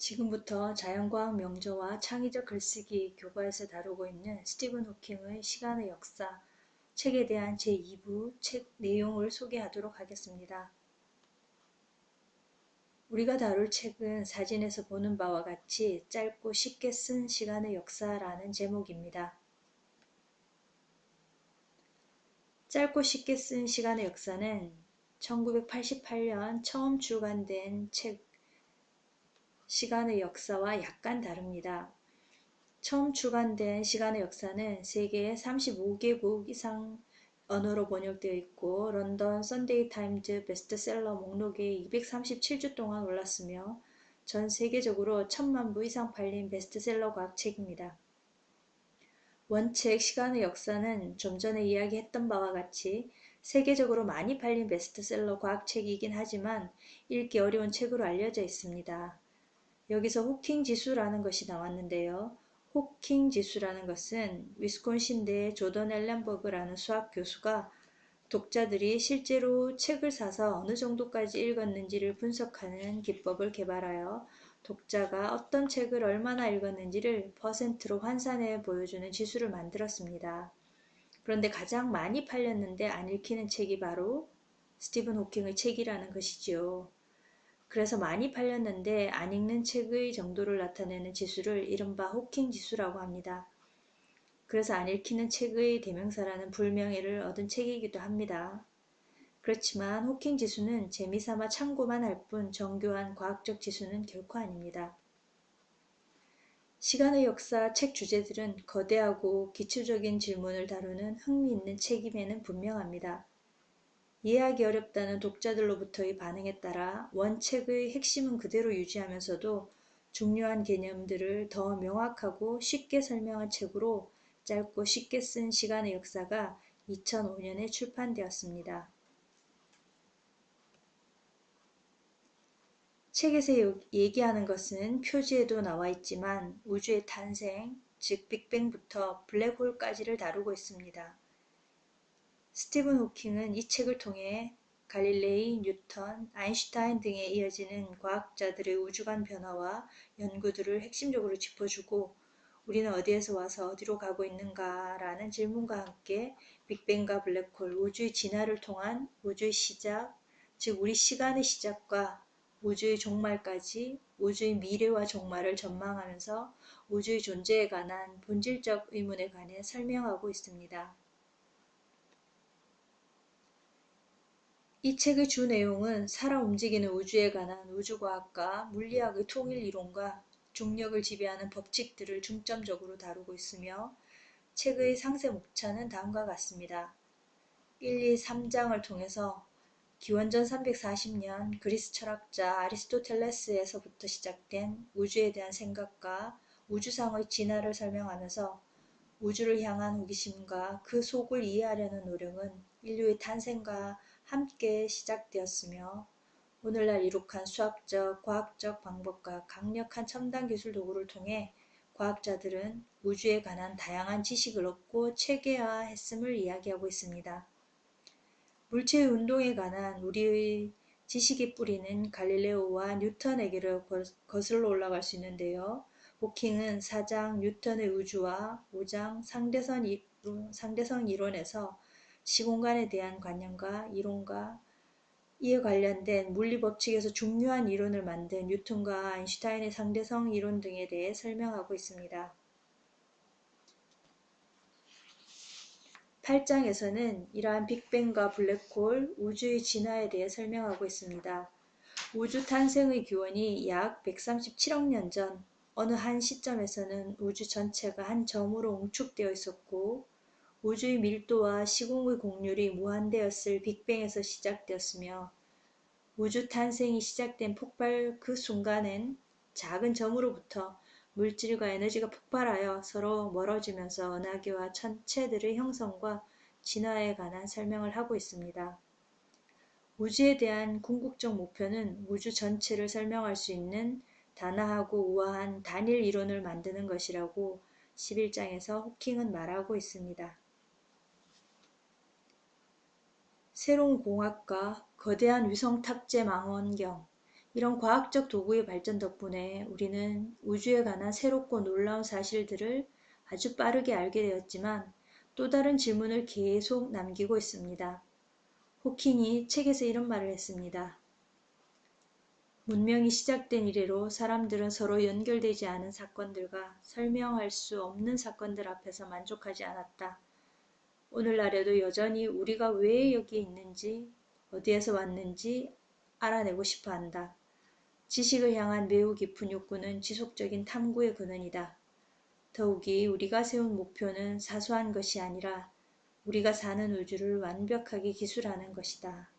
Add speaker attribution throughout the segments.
Speaker 1: 지금부터 자연과학 명조와 창의적 글쓰기 교과에서 다루고 있는 스티븐 호킹의 시간의 역사 책에 대한 제2부 책 내용을 소개하도록 하겠습니다. 우리가 다룰 책은 사진에서 보는 바와 같이 짧고 쉽게 쓴 시간의 역사라는 제목입니다. 짧고 쉽게 쓴 시간의 역사는 1988년 처음 출간된 책 시간의 역사와 약간 다릅니다. 처음 출간된 시간의 역사는 세계 35개국 이상 언어로 번역되어 있고 런던 선데이 타임즈 베스트셀러 목록에 237주 동안 올랐으며 전 세계적으로 천만 부 이상 팔린 베스트셀러 과학책입니다. 원책 시간의 역사는 좀 전에 이야기했던 바와 같이 세계적으로 많이 팔린 베스트셀러 과학책이긴 하지만 읽기 어려운 책으로 알려져 있습니다. 여기서 호킹 지수라는 것이 나왔는데요. 호킹 지수라는 것은 위스콘신대 조던 앨런버그라는 수학 교수가 독자들이 실제로 책을 사서 어느 정도까지 읽었는지를 분석하는 기법을 개발하여 독자가 어떤 책을 얼마나 읽었는지를 퍼센트로 환산해 보여주는 지수를 만들었습니다. 그런데 가장 많이 팔렸는데 안 읽히는 책이 바로 스티븐 호킹의 책이라는 것이지요. 그래서 많이 팔렸는데 안 읽는 책의 정도를 나타내는 지수를 이른바 호킹 지수라고 합니다. 그래서 안 읽히는 책의 대명사라는 불명예를 얻은 책이기도 합니다. 그렇지만 호킹 지수는 재미삼아 참고만 할 뿐 정교한 과학적 지수는 결코 아닙니다. 시간의 역사 책 주제들은 거대하고 기초적인 질문을 다루는 흥미있는 책임에는 분명합니다. 이해하기 어렵다는 독자들로부터의 반응에 따라 원책의 핵심은 그대로 유지하면서도 중요한 개념들을 더 명확하고 쉽게 설명한 책으로 짧고 쉽게 쓴 시간의 역사가 2005년에 출판되었습니다. 책에서 얘기하는 것은 표지에도 나와 있지만 우주의 탄생, 즉 빅뱅부터 블랙홀까지를 다루고 있습니다. 스티븐 호킹은 이 책을 통해 갈릴레이, 뉴턴, 아인슈타인 등에 이어지는 과학자들의 우주관 변화와 연구들을 핵심적으로 짚어주고 우리는 어디에서 와서 어디로 가고 있는가라는 질문과 함께 빅뱅과 블랙홀, 우주의 진화를 통한 우주의 시작, 즉 우리 시간의 시작과 우주의 종말까지 우주의 미래와 종말을 전망하면서 우주의 존재에 관한 본질적 의문에 관해 설명하고 있습니다. 이 책의 주 내용은 살아 움직이는 우주에 관한 우주과학과 물리학의 통일 이론과 중력을 지배하는 법칙들을 중점적으로 다루고 있으며 책의 상세 목차는 다음과 같습니다. 1, 2, 3장을 통해서 기원전 340년 그리스 철학자 아리스토텔레스에서부터 시작된 우주에 대한 생각과 우주상의 진화를 설명하면서 우주를 향한 호기심과 그 속을 이해하려는 노력은 인류의 탄생과 함께 시작되었으며 오늘날 이룩한 수학적, 과학적 방법과 강력한 첨단 기술 도구를 통해 과학자들은 우주에 관한 다양한 지식을 얻고 체계화했음을 이야기하고 있습니다. 물체의 운동에 관한 우리의 지식의 뿌리는 갈릴레오와 뉴턴에게로 거슬러 올라갈 수 있는데요. 호킹은 4장 뉴턴의 우주와 5장 상대성, 이론, 상대성 이론에서 시공간에 대한 관념과 이론과 이에 관련된 물리 법칙에서 중요한 이론을 만든 뉴턴과 아인슈타인의 상대성 이론 등에 대해 설명하고 있습니다. 8장에서는 이러한 빅뱅과 블랙홀, 우주의 진화에 대해 설명하고 있습니다. 우주 탄생의 기원이 약 137억 년 전 어느 한 시점에서는 우주 전체가 한 점으로 웅축되어 있었고 우주의 밀도와 시공의 곡률이 무한대였을 빅뱅에서 시작되었으며 우주 탄생이 시작된 폭발 그 순간엔 작은 점으로부터 물질과 에너지가 폭발하여 서로 멀어지면서 은하계와 천체들의 형성과 진화에 관한 설명을 하고 있습니다. 우주에 대한 궁극적 목표는 우주 전체를 설명할 수 있는 단아하고 우아한 단일 이론을 만드는 것이라고 11장에서 호킹은 말하고 있습니다. 새로운 공학과, 거대한 위성 탑재 망원경, 이런 과학적 도구의 발전 덕분에 우리는 우주에 관한 새롭고 놀라운 사실들을 아주 빠르게 알게 되었지만 또 다른 질문을 계속 남기고 있습니다. 호킹이 책에서 이런 말을 했습니다. 문명이 시작된 이래로 사람들은 서로 연결되지 않은 사건들과 설명할 수 없는 사건들 앞에서 만족하지 않았다. 오늘날에도 여전히 우리가 왜 여기에 있는지, 어디에서 왔는지 알아내고 싶어 한다. 지식을 향한 매우 깊은 욕구는 지속적인 탐구의 근원이다. 더욱이 우리가 세운 목표는 사소한 것이 아니라 우리가 사는 우주를 완벽하게 기술하는 것이다.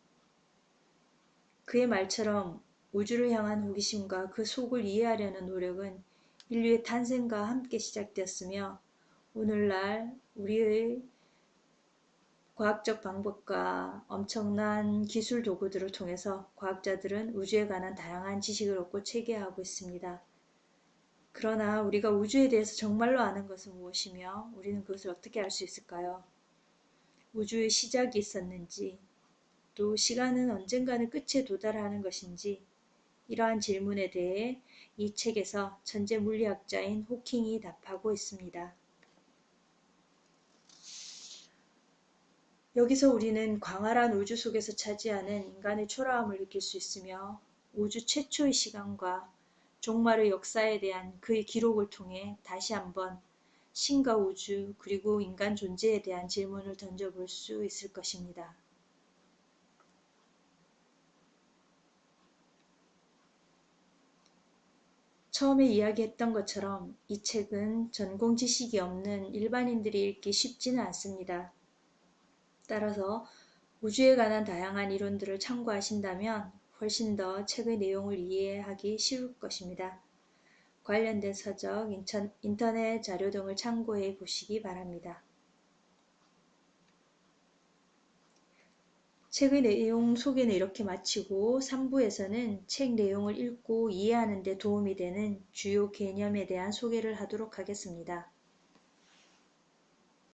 Speaker 1: 그의 말처럼 우주를 향한 호기심과 그 속을 이해하려는 노력은 인류의 탄생과 함께 시작되었으며 오늘날 우리의 과학적 방법과 엄청난 기술 도구들을 통해서 과학자들은 우주에 관한 다양한 지식을 얻고 체계하고 있습니다. 그러나 우리가 우주에 대해서 정말로 아는 것은 무엇이며 우리는 그것을 어떻게 알 수 있을까요? 우주의 시작이 있었는지 또 시간은 언젠가는 끝에 도달하는 것인지 이러한 질문에 대해 이 책에서 천재 물리학자인 호킹이 답하고 있습니다. 여기서 우리는 광활한 우주 속에서 차지하는 인간의 초라함을 느낄 수 있으며 우주 최초의 시간과 종말의 역사에 대한 그의 기록을 통해 다시 한번 신과 우주 그리고 인간 존재에 대한 질문을 던져볼 수 있을 것입니다. 처음에 이야기했던 것처럼 이 책은 전공 지식이 없는 일반인들이 읽기 쉽지는 않습니다. 따라서 우주에 관한 다양한 이론들을 참고하신다면 훨씬 더 책의 내용을 이해하기 쉬울 것입니다. 관련된 서적, 인터넷 자료 등을 참고해 보시기 바랍니다. 책의 내용 소개는 이렇게 마치고 3부에서는 책 내용을 읽고 이해하는 데 도움이 되는 주요 개념에 대한 소개를 하도록 하겠습니다.